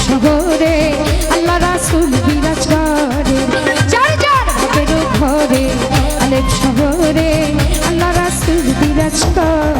শহরে আল্লাহ রাসুল বিরাজ করে যার যার ভাবের ঘরে আলেপ শহরে আল্লাহ রাসুল বিরাজ করে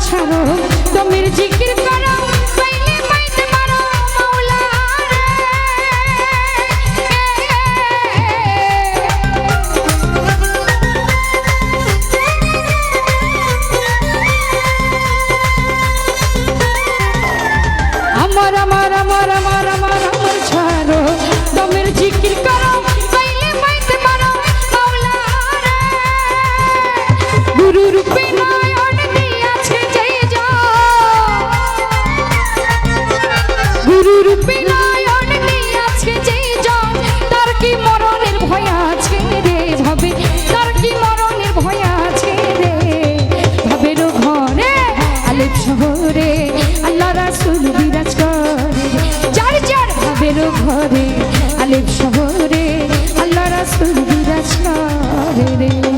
ছাড়ো তুমির জিজ্ঞাসা Thank you.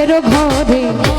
বাপের ঘরে